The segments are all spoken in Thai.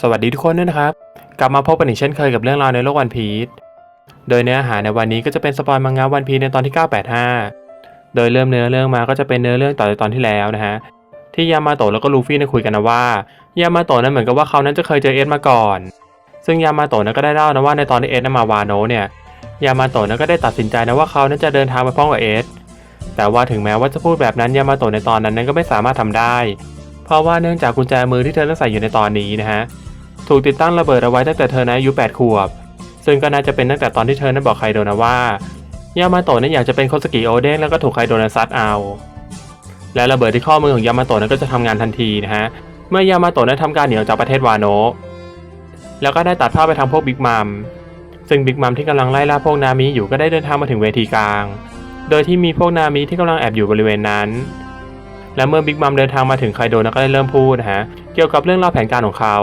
สวัสดีทุกคนด้วยนะครับ กลับมาพบกันอีกเช่นเคยกับเรื่องราวในโลกวันพีชโดยเนื้อหาในวันนี้ก็จะเป็นสปอยล์มังงะวันพีชในตอนที่ 985 โดยเริ่มเนื้อเรื่องมาก็จะเป็นเนื้อเรื่องต่อจากตอนที่แล้วนะฮะที่ยามาโตะแล้วก็ลูฟี่เนี่ยคุยกันนะว่ายามาโตะนั้นเหมือนกับว่าเขานั้นจะเคยเจอเอสมาก่อน ซึ่งยามาโตะนั้นก็ได้เล่านะว่าในตอนที่เอสมาวาโนเนี่ยยามาโตะนั้นก็ได้ตัดสินใจนะว่าเขานั้นจะเดินทางไปพร้อมกับเอสแต่ว่าถึงแม้ว่าจะพูดแบบนั้นยามาโตะในตอนนั้นนั้นก็ไม่สามารถทำได้ เพราะว่าเนื่องจากกุญแจมือที่เธอนั้นใส่อยู่ในตอนนี้นะฮะ ถูกติดตั้งระเบิดเอาไว้ตั้งแต่เธอนั้นอายุ8ขวบ ซึ่งก็น่าจะเป็นตั้งแต่ตอนที่เธอนั้นบอกไคโดนะว่ายามาโตะนั้นอยากจะเป็นโคสกิโอเด้งแล้วก็ถูกไคโดนะซัดเอาและระเบิดที่ข้อมือของยามาโตะนั้นก็จะทำงานทันทีนะฮะเมื่อยามาโตะนั้นทำการหนีออกจากประเทศวาโนะแล้วก็ได้ตัดภาพไปทางพวกบิ๊กมัมซึ่งบิ๊กมัมที่กำลังไล่ล่าพวกนามิอยู่ก็ได้เดินทางมาถึงเวทีกลาง โดยที่มีพวกนามิที่กำลังแอบอยู่บริเวณนั้น และเมื่อบิ๊กมัมเดินทางมาถึงไคโดนะก็ได้เริ่มพูดนะฮะเกี่ยวกับเรื่องราวแผนการของเขา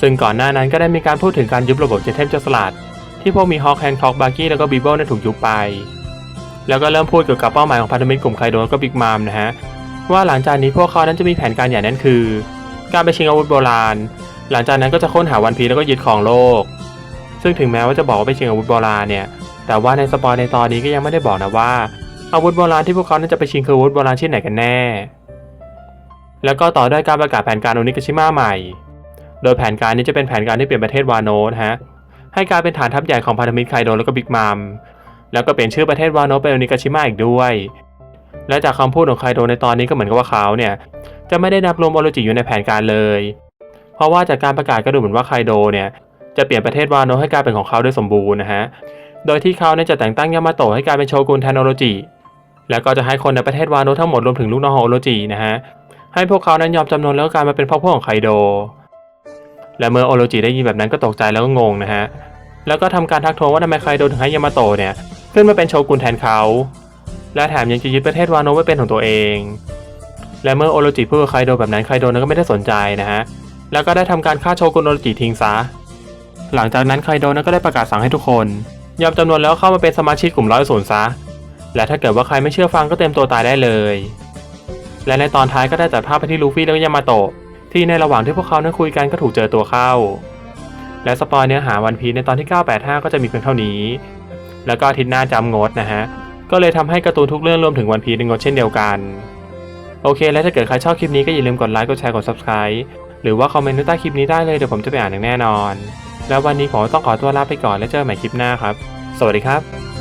ซึ่งก่อนหน้านั้นก็ได้มีการพูดถึงการยุบระบบเจเทมเจสลัด ที่พวกมีฮอคแฮนคอกบาร์กี้แล้วก็บีเบิลนั้นถูกยุบไป แล้วก็เริ่มพูดเกี่ยวกับเป้าหมายของพันธมิตรกลุ่มไคโดแล้วก็บิ๊กมัมนะฮะว่าหลังจากนี้พวกเขานั้นจะมีแผนการใหญ่นั้นคือ การไปชิงอาวุธโบราณ หลังจากนั้นก็จะค้นหาวันพีแล้วก็ยึดของโลก ซึ่งถึงแม้ว่าจะบอกว่าไปชิงอาวุธโบราณเนี่ย แต่ว่าในสปอยในตอนนี้ก็ยังไม่ได้บอกนะว่า อาวุธโบราณที่พวกเขานั้นจะไปชิงคืออาวุธโบราณชิ้นไหนกันแน่ แล้วก็ต่อด้วยการประกาศแผนการโอนิกาชิมะใหม่ โดยแผนการนี้จะเป็นแผนการที่เปลี่ยนประเทศวาโนนะฮะให้กลายเป็นฐานทัพใหญ่ของพันธมิตรไคโดแล้วก็บิ๊กมัมแล้วก็เปลี่ยนชื่อประเทศวานโนเป็นโอนิกาชิมะอีกด้วย และจากคำพูดของไคโดในตอนนี้ก็เหมือนกับว่าเขาเนี่ยจะไม่ได้นับรวมโอโรจิอยู่ในแผนการเลย เพราะว่าจากการประกาศก็ดูเหมือนว่าไคโดเนี่ยจะเปลี่ยนประเทศวานโนให้กลายเป็นของเขาโดยสมบูรณ์นะฮะ โดยที่เขาเนี่ยจะแต่งตั้งยามาโตะให้กลายเป็นโชกุนแทนโอโรจิ แล้วก็จะให้คนในประเทศวานโนทั้งหมดรวมถึงลูกน้องของโอโรจินะฮะ ให้พวกเขานั้นยอมจำนนแล้วก็กลายมาเป็นพ่อพวกของไคโด และเมื่อโอโรจิได้ยินแบบนั้นก็ตกใจแล้วก็งงนะฮะ แล้วก็ทำการทักท้วงว่าทำไมไคโดถึงให้ยามาโตะเนี่ย ขึ้นมาเป็นโชกุนแทนเขา และแถมยังจะยึดประเทศวาโนะไว้เป็นของตัวเอง และเมื่อโอโรจิพูดกับไคโดแบบนั้นไคโดนั้นก็ไม่ได้สนใจนะฮะ แล้วก็ได้ทำการฆ่าโชกุนโอโรจิทิ้งซะ หลังจากนั้นไคโดนั้นก็ได้ประกาศสั่งให้ทุกคนยอมจำนวนแล้วเข้ามาเป็นสมาชิกกลุ่มร้อยศูนย์ซะ และถ้าเกิดว่าใครไม่เชื่อฟังก็เตรียมตัวตายได้เลย และในตอนท้ายก็ได้จัดภาพไปที่ลูฟี่แล้วก็ยามาโตะ ที่ในระหว่างที่พวกเขานั้นคุยกันก็ถูกเจอตัวเข้า และสปอยเนื้อหาวันพีในตอนที่ 985 ก็จะมีเพียงเท่านี้ แล้วก็อาทิตย์หน้าจำงดนะฮะ ก็เลยทำให้การ์ตูนทุกเรื่องรวมถึงวันพีนงดเช่นเดียวกัน โอเค แล้วถ้าเกิดใครชอบคลิปนี้ก็อย่าลืมกดไลค์ กดแชร์ กด subscribe หรือว่าคอมเมนต์ใต้คลิปนี้ได้เลยเดี๋ยวผมจะไปอ่านอย่างแน่นอน แล้ววันนี้ผมต้องขอตัวลาไปก่อนแล้วเจอกันใหม่คลิปหน้าครับ สวัสดีครับ